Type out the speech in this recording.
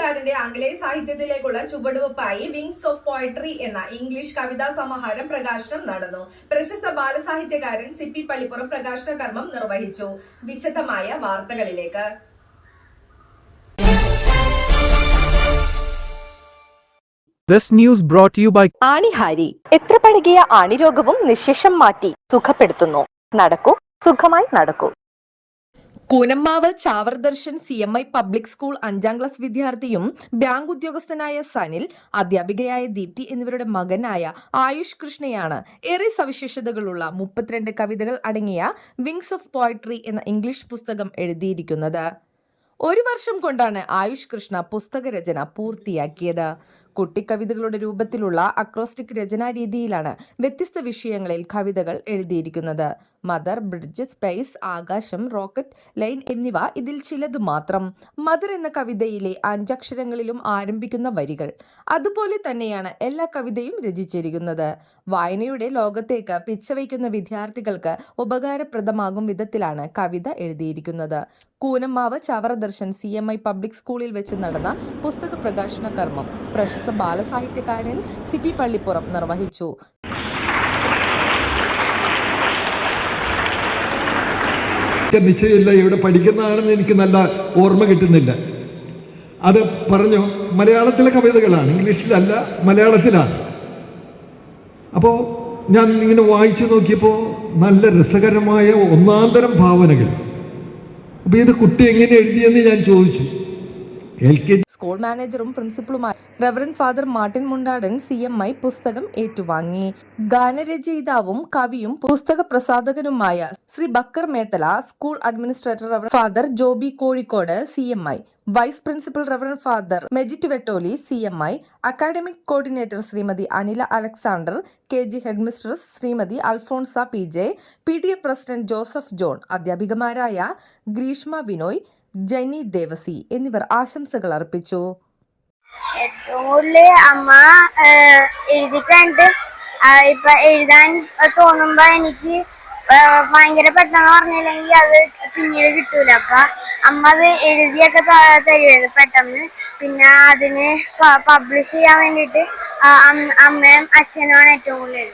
എഴുത്തുകാരന്റെ ആംഗലേയ സാഹിത്യത്തിലേക്കുള്ള ചുവടുവെപ്പായി വിങ്സ് ഓഫ് പോയട്രി എന്ന ഇംഗ്ലീഷ് കവിതാ സമാഹാരം പ്രകാശനം നടന്നു. പ്രശസ്ത ബാലസാഹിത്യകാരൻ സിപ്പി പള്ളിപ്പുറം പ്രകാശന കർമ്മം നിർവഹിച്ചു. വിശദമായ വാർത്തകളിലേക്ക്. This news brought to you by ആണിഹാരി. എത്ര പഴകിയ ആണിരോഗവും നിശേഷം മാറ്റി സുഖപ്പെടുത്തുന്നു. നടക്കൂ സുഖമായി നടക്കൂ. Koonammavu Chavaradarshan C M I public school അഞ്ചാം ക്ലാസ് വിദ്യാർത്ഥിയും ബാങ്ക് ഉദ്യോഗസ്ഥനായ സനിൽ അധ്യാപികയായ ദീപ്തി എന്നിവരുടെ മകനായ ആയുഷ് കൃഷ്ണയാണ്. ഏറെ സവിശേഷതകളുള്ള മുപ്പത്തിരണ്ട് കവിതകൾ അടങ്ങിയ വിങ്സ് ഓഫ് പോയട്രി എന്ന ഇംഗ്ലീഷ് പുസ്തകം എഴുതിയിരിക്കുന്നത്. ഒരു വർഷം കൊണ്ടാണ് ആയുഷ് കൃഷ്ണ പുസ്തക രചന പൂർത്തിയാക്കിയത്. കുട്ടിക്കവിതകളുടെ രൂപത്തിലുള്ള അക്രോസ്റ്റിക് രചനാ രീതിയിലാണ് വ്യത്യസ്ത വിഷയങ്ങളിൽ കവിതകൾ എഴുതിയിരിക്കുന്നത്. മദർ ബ്രിഡ്ജ് സ്പേസ് ആകാശം റോക്കറ്റ് ലൈൻ എന്നിവ ഇതിൽ ചിലത് മാത്രം. മദർ എന്ന കവിതയിലെ അഞ്ചക്ഷരങ്ങളിലും ആരംഭിക്കുന്ന വരികൾ അതുപോലെ തന്നെയാണ് എല്ലാ കവിതയും രചിച്ചിരിക്കുന്നത്. വായനയുടെ ലോകത്തേക്ക് പിച്ചവയ്ക്കുന്ന വിദ്യാർത്ഥികൾക്ക് ഉപകാരപ്രദമാകും വിധത്തിലാണ് കവിത എഴുതിയിരിക്കുന്നത്. Koonammavu Chavaradarshan C M I public സ്കൂളിൽ വെച്ച് നടന്ന പുസ്തക പ്രകാശന കർമ്മം പ്രശസ്ത ബാലസാഹിത്യകാരൻ സി പി പള്ളിപ്പുറം നിർവഹിച്ചു. നിശ്ചയമില്ല ഇവിടെ പഠിക്കുന്നതാണെന്ന് എനിക്ക് നല്ല ഓർമ്മ കിട്ടുന്നില്ല. അത് പറഞ്ഞു? മലയാളത്തിലെ കവിതകളാണ് ഇംഗ്ലീഷിലല്ല മലയാളത്തിലാണ്. അപ്പോൾ ഞാൻ ഇങ്ങനെ വായിച്ചു നോക്കിയപ്പോൾ നല്ല രസകരമായ ഒന്നാന്തരം ഭാവനകൾ. അപ്പോൾ ഇത് കുട്ടി എങ്ങനെ എഴുതിയെന്ന് ഞാൻ ചോദിച്ചു. എൽ കെ സ്കൂൾ മാനേജറും പ്രിൻസിപ്പളുമായ reverend father Martin Mundadan C M I പുസ്തകം ഏറ്റുവാങ്ങി. ഗാനരചയിതാവും കവിയും പുസ്തക പ്രസാധകനുമായ Shri Bakkar Methala school administrator reverend father Joby Kozhikode C M I vice principal reverend father Mejit Vettoli C M I academic coordinator Shrimati Anila Alexander K G headmistress Shrimati Alphonsa P J P T A president Joseph John അധ്യാപികമാരായ Greeshma Binoy Jeni Devasi എന്നിവർ ആശംസകൾ അർപ്പിച്ചു. അമ്മ എഴുതി ഇപ്പൊ എഴുതാൻ തോന്നുമ്പോ എനിക്ക് ഭയങ്കര പെട്ടെന്ന് പറഞ്ഞില്ലെങ്കിൽ അത് പിന്നീട് കിട്ടൂല. അപ്പൊ അമ്മ അത് എഴുതിയൊക്കെ തരുമായിരുന്നു പെട്ടെന്ന്. പിന്നെ അതിന് പബ്ലിഷ് ചെയ്യാൻ അമ്മ- അമ്മയും അച്ഛനുമാണ് ഏറ്റവും കൂടുതൽ